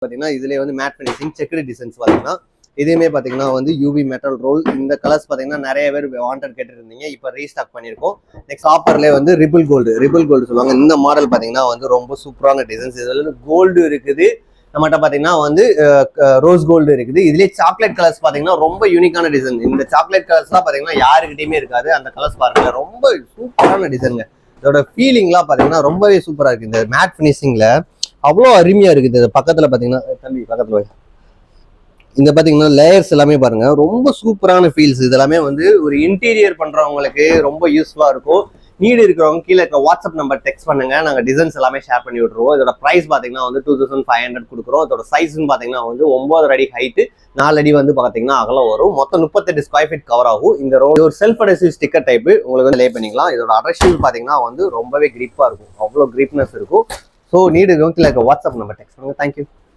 பார்த்தீங்கன்னா இதுலேயே வந்து மேட் ஃபினிஷிங் செக்குடு டிசைன்ஸ் பார்த்தீங்கன்னா இதுவுமே பார்த்தீங்கன்னா வந்து யூவி மெட்டல் ரோல் இந்த கலர்ஸ் பார்த்தீங்கன்னா நிறைய பேர் வாண்டட் கேட்டுருந்தீங்க. இப்போ ரீஸ்டாக் பண்ணியிருக்கோம். நெக்ஸ்ட் ஆப்பர்லேயே வந்து ரிபிள் கோல்டு ரிபிள் கோல்டு சொல்லுவாங்க. இந்த மாடல் பார்த்தீங்கன்னா வந்து ரொம்ப சூப்பரான டிசைன்ஸ் இதில் வந்து கோல்டு இருக்குது. நம்மகிட்ட பார்த்தீங்கன்னா வந்து ரோஸ் கோல்டு இருக்குது. இதுலேயே சாக்லேட் கலர்ஸ் பார்த்தீங்கன்னா ரொம்ப யூனிக்கான டிசைன் இந்த சாக்லேட் கலர்ஸ்லாம் பார்த்தீங்கன்னா யாருக்கிட்டையுமே இருக்காது. அந்த கலர்ஸ் பாருங்க. ரொம்ப சூப்பரான டிசைனுங்க இதோட ஃபீலிங்லாம் பார்த்தீங்கன்னா ரொம்பவே சூப்பராக இருக்குது இந்த மேட் ஃபினிஷிங்கில் அவ்வளோ அருமையாக இருக்குது. இது பக்கத்தில் பார்த்தீங்கன்னா தம்பி பக்கத்தில் போய். இந்த பார்த்தீங்கன்னா லேயர்ஸ் எல்லாமே பாருங்க. ரொம்ப சூப்பரான ஃபீல்ஸ் இதெல்லாமே வந்து ஒரு இன்டீரியர் பண்றவங்களுக்கு ரொம்ப யூஸ்ஃபுல்லா இருக்கும். நீடு இருக்கிறவங்க கீழே இருக்க வாட்ஸ்அப் நம்பர் டெக்ஸ்ட் பண்ணுங்க. நாங்கள் டிசைன்ஸ் எல்லாமே ஷேர் பண்ணி விட்டுருவோம். இதோட ப்ரைஸ் பார்த்தீங்கன்னா வந்து டூ தௌசண்ட் ஃபைவ் ஹண்ட்ரட் கொடுக்குறோம். இதோட சைஸ்னு பார்த்தீங்கன்னா வந்து ஒம்பது அடி ஹைட்டு நாலு அடி வந்து பார்த்தீங்கன்னா அகலம் வரும். மொத்தம் முப்பத்தெட்டு ஸ்கொயர் ஃபீட் கவர் ஆகும். இந்த ரோடு ஒரு செல்ஃப் அடசிவ் ஸ்டிக்கர் டைப்பு உங்களுக்கு வந்து லே பண்ணிக்கலாம். இதோட அட்ரஷன் பார்த்தீங்கன்னா வந்து ரொம்பவே கிரிப்பாக இருக்கும். அவ்வளோ கிரிப்னஸ் இருக்கும். ஸோ நீடு இருக்கவங்க கீழே இருக்க வாட்ஸ்அப் நம்பர் டெக்ஸ்ட் பண்ணுங்க தேங்க்யூ